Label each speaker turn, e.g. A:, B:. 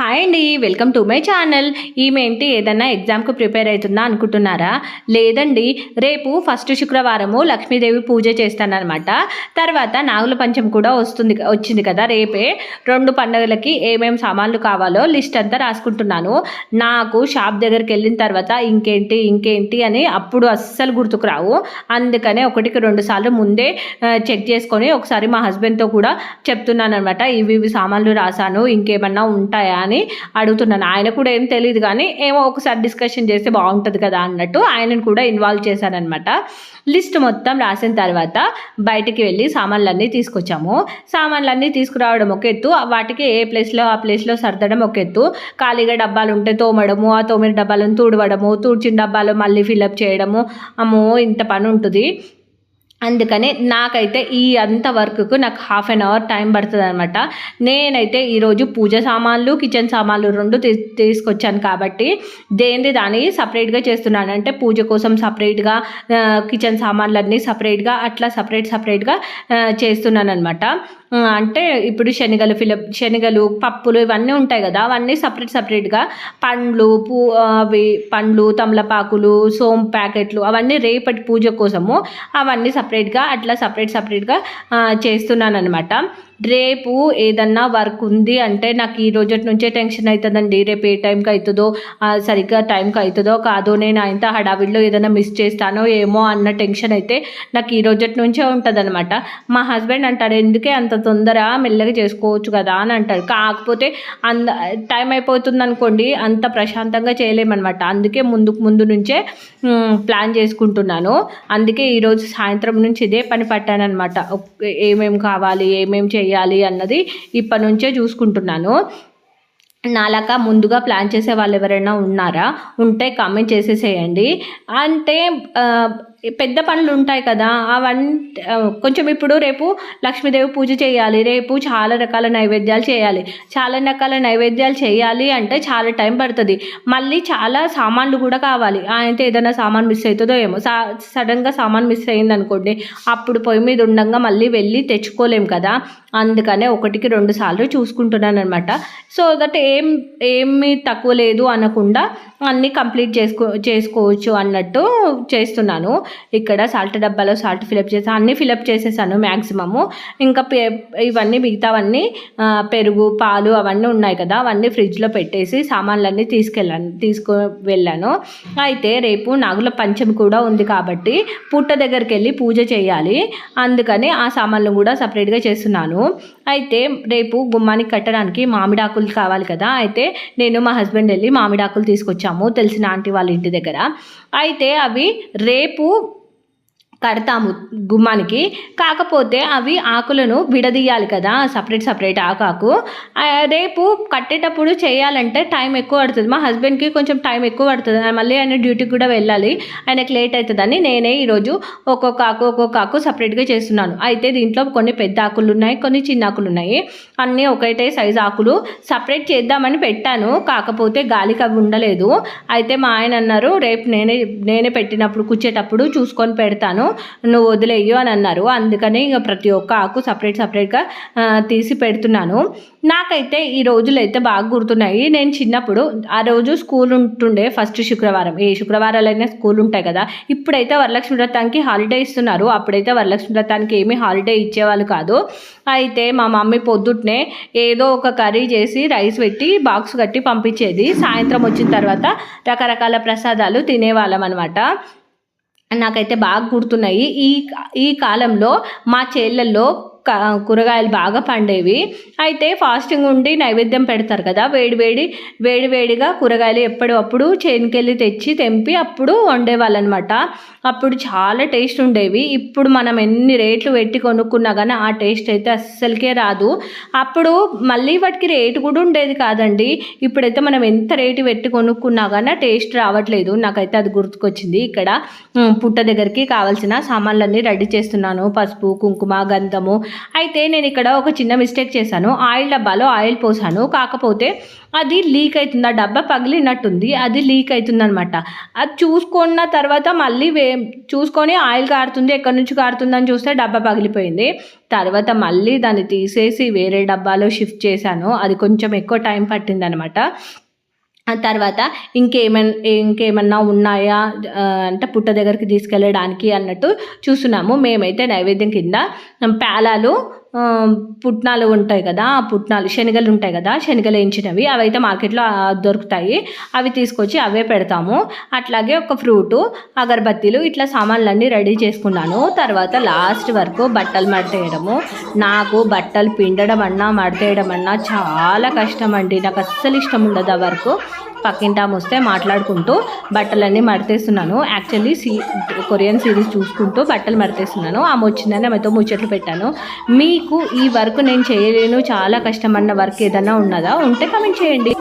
A: Hi అండి welcome to my channel ఈమెంటి ఏదన్నా ఎగ్జామ్కి ప్రిపేర్ అవుతుందా అనుకుంటున్నారా? లేదండి రేపు ఫస్ట్ శుక్రవారము లక్ష్మీదేవి పూజ చేస్తానన్నమాట. తర్వాత నాగుల పంచం కూడా వస్తుంది వచ్చింది కదా రేపే. రెండు పండుగలకి ఏమేం సామాన్లు కావాలో లిస్ట్ అంతా రాసుకుంటున్నాను. నాకు షాప్ దగ్గరికి వెళ్ళిన తర్వాత ఇంకేంటి ఇంకేంటి అని అప్పుడు అస్సలు గుర్తుకు రావు. అందుకనే ఒకటికి రెండు సార్లు ముందే చెక్ చేసుకొని ఒకసారి మా హస్బెండ్తో కూడా చెప్తున్నాను అనమాట ఇవి ఇవి సామాన్లు రాశాను ఇంకేమన్నా ఉంటాయా అని అడుగుతున్నాను. ఆయన కూడా ఏం తెలియదు కానీ ఏమో ఒకసారి డిస్కషన్ చేస్తే బాగుంటుంది కదా అన్నట్టు ఆయనను కూడా ఇన్వాల్వ్ చేశానమాట లిస్ట్ మొత్తం రాసిన తర్వాత బయటికి వెళ్ళి సామాన్లన్నీ తీసుకొచ్చాము. సామాన్లన్నీ తీసుకురావడం ఒక ఎత్తు వాటికి ఏ ప్లేస్లో ఆ ప్లేస్లో సర్దడం ఒక ఎత్తు. ఖాళీగా డబ్బాలు ఉంటే తోమడము ఆ తోమిన డబ్బాలను తుడవడము తుడిచిన డబ్బాలు మళ్ళీ ఫిల్అప్ చేయడము. అమ్మో ఇంత పని ఉంటుంది. అందుకని నాకైతే ఈ అంత వర్క్కు నాకు హాఫ్ అన్ అవర్ టైం పడుతుంది అనమాట నేనైతే ఈరోజు పూజ సామాన్లు కిచెన్ సామాన్లు రెండు తీ తీసుకొచ్చాను కాబట్టి దేనిది దాని సపరేట్గా చేస్తున్నాను అంటే పూజ కోసం సపరేట్గా కిచెన్ సామాన్లన్నీ సపరేట్గా అట్లా సపరేట్ సపరేట్గా చేస్తున్నాను అనమాట అంటే ఇప్పుడు శనగలు ఫిలప్ శనగలు పప్పులు ఇవన్నీ ఉంటాయి కదా అవన్నీ సపరేట్ సపరేట్గా పండ్లు పూ అవి పండ్లు తమలపాకులు సోమ్ ప్యాకెట్లు అవన్నీ రేపటి పూజ కోసము అవన్నీ సపరేట్గా అట్లా సపరేట్ సపరేట్గా చేస్తున్నాను అనమాట రేపు ఏదన్నా వర్క్ ఉంది అంటే నాకు ఈ రోజు నుంచే టెన్షన్ అవుతుందండి రేపు ఏ టైంకి అవుతుందో సరిగ్గా టైంకి అవుతుందో కాదో నేను ఇంత హడావిడిలో ఏదైనా మిస్ చేస్తానో ఏమో అన్న టెన్షన్ అయితే నాకు ఈ రోజు నుంచే ఉంటుందన్నమాట. మా హస్బెండ్ అంటాడు ఎందుకే అంత తొందర మెల్లగా చేసుకోవచ్చు కదా? అని అంటాడు. కాకపోతే అంద టైం అయిపోతుంది అనుకోండి అంత ప్రశాంతంగా చేయలేమన్నమాట. అందుకే ముందుకు ముందు నుంచే ప్లాన్ చేసుకుంటున్నాను. అందుకే ఈరోజు సాయంత్రం నుంచి ఇదే పని పట్టానమాట ఏమేం కావాలి ఏమేమి చేయాలి చేయాలి అన్నది ఇప్పటి నుంచే చూసుకుంటున్నాను. నాలాగా ముందుగా ప్లాన్ చేసే వాళ్ళు ఎవరైనా ఉన్నారా? ఉంటే కామెంట్ చేసేసేయండి. అంటే పెద్ద పనులు ఉంటాయి కదా అవన్నీ కొంచెం ఇప్పుడు రేపు లక్ష్మీదేవి పూజ చేయాలి రేపు చాలా రకాల నైవేద్యాలు చేయాలి. చాలా రకాల నైవేద్యాలు చేయాలి అంటే చాలా టైం పడుతుంది. మళ్ళీ చాలా సామాన్లు కూడా కావాలి. అయితే ఏదైనా సామాన్ మిస్ అవుతుందో ఏమో. సా సడన్గా సామాన్ మిస్ అయింది అనుకోండి అప్పుడు పొయ్యి మీద ఉండగా మళ్ళీ వెళ్ళి తెచ్చుకోలేం కదా. అందుకనే ఒకటికి రెండు సార్లు చూసుకుంటున్నాను అనమాట సో దట్ ఏం ఏమీ తక్కువ లేదు అనకుండా అన్నీ కంప్లీట్ చేసుకో చేసుకోవచ్చు అన్నట్టు చేస్తున్నాను. ఇక్కడ సాల్ట్ డబ్బాలో సాల్ట్ ఫిలప్ చేసాను అన్నీ ఫిలప్ చేసేసాను మ్యాక్సిమము ఇంకా ఇవన్నీ మిగతావన్నీ పెరుగు పాలు అవన్నీ ఉన్నాయి కదా అవన్నీ ఫ్రిడ్జ్లో పెట్టేసి సామాన్లన్నీ తీసుకెళ్ళాను తీసుకు వెళ్ళాను. అయితే రేపు నాగుల పంచమి కూడా ఉంది కాబట్టి పుట్ట దగ్గరికి వెళ్ళి పూజ చేయాలి. అందుకని ఆ సామాన్లు కూడా సపరేట్గా చేస్తున్నాను. అయితే రేపు గుమ్మానికి కట్టడానికి మామిడాకులు కావాలి కదా అయితే నేను మా హస్బెండ్ వెళ్ళి మామిడాకులు తీసుకొచ్చాము తెలిసిన ఆంటీ వాళ్ళ ఇంటి దగ్గర. అయితే అవి రేపు కడతాము గుమ్మానికి. కాకపోతే అవి ఆకులను విడదీయాలి కదా సపరేట్ సపరేట్ ఆకాకు. రేపు కట్టేటప్పుడు చేయాలంటే టైం ఎక్కువ పడుతుంది. మా హస్బెండ్కి కొంచెం టైం ఎక్కువ పడుతుంది. మళ్ళీ ఆయన డ్యూటీకి కూడా వెళ్ళాలి. ఆయనకి లేట్ అవుతుందని నేనే ఈరోజు ఒక్కొక్క ఆకు ఒక్కొక్క ఆకు సపరేట్గా చేస్తున్నాను. అయితే దీంట్లో కొన్ని పెద్ద ఆకులు ఉన్నాయి కొన్ని చిన్న ఆకులు ఉన్నాయి. అన్నీ ఒకటే సైజు ఆకులు. సపరేట్ చేద్దామని పెట్టాను. కాకపోతే గాలికి అవి ఉండలేదు. అయితే మా ఆయన అన్నారు రేపు నేనే నేనే పెట్టినప్పుడు కూర్చేటప్పుడు చూసుకొని పెడతాను. నువ్వు వదిలేయు అని అన్నారు. అందుకని ఇక ప్రతి ఒక్క ఆకు సపరేట్ సపరేట్గా తీసి పెడుతున్నాను. నాకైతే ఈ రోజులు అయితే బాగా గుర్తున్నాయి. నేను చిన్నప్పుడు ఆ రోజు స్కూల్ ఉంటుండే ఫస్ట్ శుక్రవారం. ఏ శుక్రవారాలైనా స్కూల్ ఉంటాయి కదా. ఇప్పుడైతే వరలక్ష్మి వ్రతానికి హాలిడే ఇస్తున్నారు. అప్పుడైతే వరలక్ష్మి వ్రతానికి ఏమీ హాలిడే ఇచ్చేవాళ్ళు కాదు. అయితే మా మమ్మీ పొద్దుట్నే ఏదో ఒక కర్రీ చేసి రైస్ పెట్టి బాక్స్ కట్టి పంపించేది. సాయంత్రం వచ్చిన తర్వాత రకరకాల ప్రసాదాలు తినేవాళ్ళం అనమాట నాకైతే బాగా గుర్తున్నాయి. ఈ ఈ కాలంలో మా చేళ్ళల్లో కూరగాయలు బాగా పండేవి. అయితే ఫాస్టింగ్ ఉండి నైవేద్యం పెడతారు కదా వేడి వేడి వేడి వేడిగా కూరగాయలు ఎప్పుడప్పుడు చేనుకెళ్ళి తెచ్చి తెంపి అప్పుడు వండేవాళ్ళనమాట. అప్పుడు చాలా టేస్ట్ ఉండేవి. ఇప్పుడు మనం ఎన్ని రేట్లు పెట్టి కొనుక్కున్నా కానీ ఆ టేస్ట్ అయితే అస్సలకే రాదు. అప్పుడు మళ్ళీ వాటికి రేటు కూడా ఉండేది కాదండి. ఇప్పుడైతే మనం ఎంత రేటు పెట్టి కొనుక్కున్నా కానీ టేస్ట్ రావట్లేదు. నాకైతే అది గుర్తుకొచ్చింది ఇక్కడ. పుట్ట దగ్గరికి కావాల్సిన సామాన్లన్నీ రెడీ చేస్తున్నాను. పసుపు కుంకుమ గంధము అయితే నేను ఇక్కడ ఒక చిన్న మిస్టేక్ చేశాను. ఆయిల్ డబ్బాలో ఆయిల్ పోసాను. కాకపోతే అది లీక్ అవుతుంది ఆ డబ్బా పగిలినట్టుంది. అది లీక్ అవుతుంది అనమాట అది చూసుకున్న తర్వాత మళ్ళీ వే చూసుకొని ఆయిల్ కారుతుంది ఎక్కడి నుంచి కారుతుందని చూస్తే డబ్బా పగిలిపోయింది. తర్వాత మళ్ళీ దాన్ని తీసేసి వేరే డబ్బాలో షిఫ్ట్ చేశాను. అది కొంచెం ఎక్కువ టైం పట్టిందనమాట తర్వాత ఇంకేమైనా ఇంకేమన్నా ఉన్నాయా? అంటే పుట్ట దగ్గరికి తీసుకెళ్ళడానికి అన్నట్టు చూస్తున్నాము. మేమైతే నైవేద్యం కింద పేలాలు పుట్నాలు ఉంటాయి కదా ఆ పుట్నాలు శనగలు ఉంటాయి కదా శనగలు వేయించినవి అవి అయితే మార్కెట్లో దొరుకుతాయి. అవి తీసుకొచ్చి అవే పెడతాము. అట్లాగే ఒక ఫ్రూటు అగరబత్తీలు ఇట్లా సామాన్లన్నీ రెడీ చేసుకున్నాను. తర్వాత లాస్ట్ వరకు బట్టలు మడతేయడము. నాకు బట్టలు పిండడం అన్నా మడతేయడం అన్నా చాలా కష్టం అండి నాకు అస్సలు ఇష్టం ఉండదు ఆ వరకు. పక్కింటాం వస్తే మాట్లాడుకుంటూ బట్టలన్నీ మడతేస్తున్నాను. యాక్చువల్లీ సీ కొరియన్ సిరీస్ చూసుకుంటూ బట్టలు మడతేస్తున్నాను. ఆమె వచ్చిందని ఆమెతో ముచ్చట్లు పెట్టాను. మీకు ఈ వర్క్ నేను చేయలేను చాలా కష్టం అన్న వర్క్ ఏదైనా ఉన్నదా? ఉంటే కమెంట్ చేయండి.